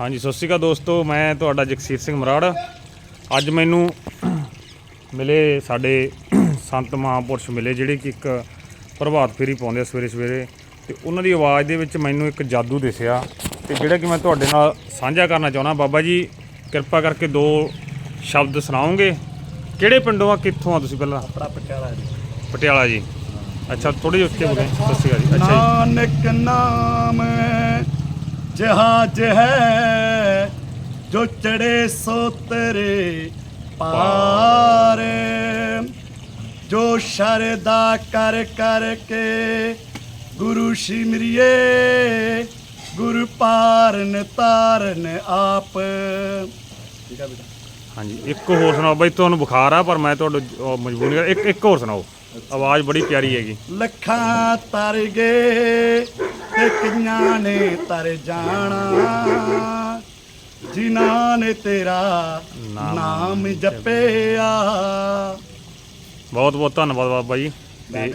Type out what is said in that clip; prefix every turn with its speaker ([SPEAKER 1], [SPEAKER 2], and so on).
[SPEAKER 1] ਹਾਂਜੀ ਸਤਿ ਸ਼੍ਰੀ ਅਕਾਲ ਦੋਸਤੋ ਮੈਂ ਤੁਹਾਡਾ ਜਗਸੀਰ ਸਿੰਘ ਮਰਾੜ। ਅੱਜ ਮੈਨੂੰ ਮਿਲੇ ਸਾਡੇ ਸੰਤ ਮਹਾਂਪੁਰਸ਼ ਮਿਲੇ ਜਿਹੜੇ ਕਿ ਇੱਕ ਪ੍ਰਭਾਤ ਫੇਰੀ ਪਾਉਂਦੇ ਆ ਸਵੇਰੇ ਸਵੇਰੇ। ਤੇ ਉਹਨਾਂ ਦੀ ਆਵਾਜ਼ ਦੇ ਵਿੱਚ ਮੈਨੂੰ ਇੱਕ ਜਾਦੂ ਦਿਸਿਆ। ਤੇ ਜਿਹੜਾ ਕਿ ਮੈਂ ਤੁਹਾਡੇ ਨਾਲ ਸਾਂਝਾ ਕਰਨਾ ਚਾਹੁੰਦਾ ਬਾਬਾ ਜੀ ਕਿਰਪਾ ਕਰਕੇ ਦੋ ਸ਼ਬਦ ਸੁਣਾਓਗੇ? ਕਿਹੜੇ ਪਿੰਡੋਂ ਆ ਕਿੱਥੋਂ ਆ ਤੁਸੀਂ ਪਹਿਲਾਂ?
[SPEAKER 2] ਆਪਣਾ ਪਟਿਆਲਾ ਜੀ।
[SPEAKER 1] ਪਟਿਆਲਾ ਜੀ। ਅੱਛਾ ਥੋੜੀ ਜਿਹੀ ਉੱਚੇ ਬੋਲੇ। ਸਤਿ ਸ਼੍ਰੀ ਅਕਾਲ ਜੀ। ਅੱਛਾ ਜੀ।
[SPEAKER 2] ਨਾਨਕ ਨਾਮ ਜਹਾਜ ਹੈ ਜੋ ਚੜੇ ਸੋ ਤੇਰੇ ਪਾਰ ਜੋ ਸ਼ਰਦਾ ਕਰ ਕਰਕੇ ਗੁਰੂ ਸਿਮਰਿਏ ਗੁਰੂ ਪਾਰਨ ਤਾਰਨ ਆਪ। ਠੀਕ ਆ ਬੇਟਾ।
[SPEAKER 1] ਹਾਂਜੀ ਇੱਕ ਹੋਰ ਸੁਣਾਓ ਬਈ ਤੁਹਾਨੂੰ ਬੁਖਾਰ ਆ ਪਰ ਮੈਂ ਤੁਹਾਡੇ ਮਜਬੂਰ ਇੱਕ ਇੱਕ ਹੋਰ ਸੁਣਾਓ। ਆਵਾਜ਼ ਬੜੀ ਪਿਆਰੀ ਹੈਗੀ।
[SPEAKER 2] ਲੱਖਾਂ ਤਰ ਗਏ ਕਿੰਨਾਂ ਨੇ ਤਰ ਜਾਣਾ? ਜਿਨ੍ਹਾਂ ਨੇ ਤੇਰਾ
[SPEAKER 1] ਨਾਮ
[SPEAKER 2] ਜਪਿਆ।
[SPEAKER 1] ਬਹੁਤ ਬਹੁਤ ਧੰਨਵਾਦ ਬਾਬਾ ਜੀ। ਤੇ